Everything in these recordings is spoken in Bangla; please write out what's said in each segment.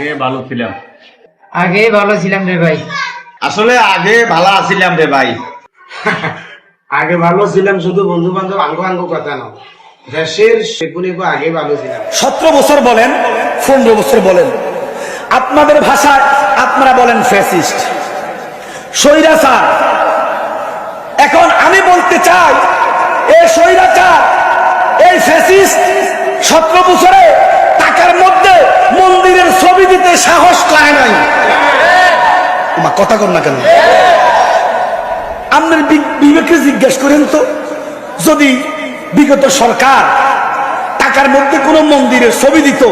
আগে ভালো ছিলাম। আগে ভালো ছিলাম রে ভাই। আসলে আগে ভালো আছিলাম রে ভাই। আগে ভালো ছিলাম শুধু বন্ধু বান্ধব আঙ্গ আঙ্গ কথা না। দেশের সেগুলি আগে ভালো ছিলাম। সতেরো বছর বলেন পনেরো বছর বলেন। আপনাদের ভাষায় আপনারা বলেন ফ্যাসিস্ট স্বৈরাচার। এখন আমি বলতে চাই এই স্বৈরাচার এই ফ্যাসিস্ট সতেরো বছরে টাকার মধ্যে মন্দিরের ছবি দিতে সাহস লাগে নাই মা কথা কর না কেন? আপনার বি- বিবেকে জিজ্ঞেস করেন তো, যদি বিগত সরকার টাকার মধ্যে কোন মন্দিরের ছবি দিত,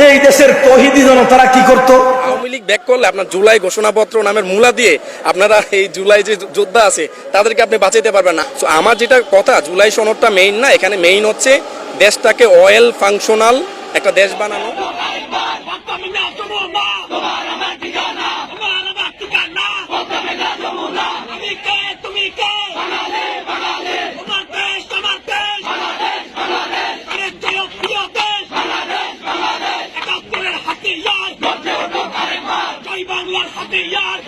এই দেশের তহিদি জনতারা কি করত? আওয়ামী লীগ ব্যাক করলে আপনার জুলাই ঘোষণাপত্র নামের মূলা দিয়ে আপনারা এই জুলাই যে যোদ্ধা আছে, তাদেরকে আপনি বাঁচাইতে পারবেন না। আমার যেটা কথা, জুলাই সনদটা মেইন না, এখানে মেইন হচ্ছে দেশটাকে অয়েল ফাংশনাল একটা দেশ বানানো। বাংলার হাতে ইয়ার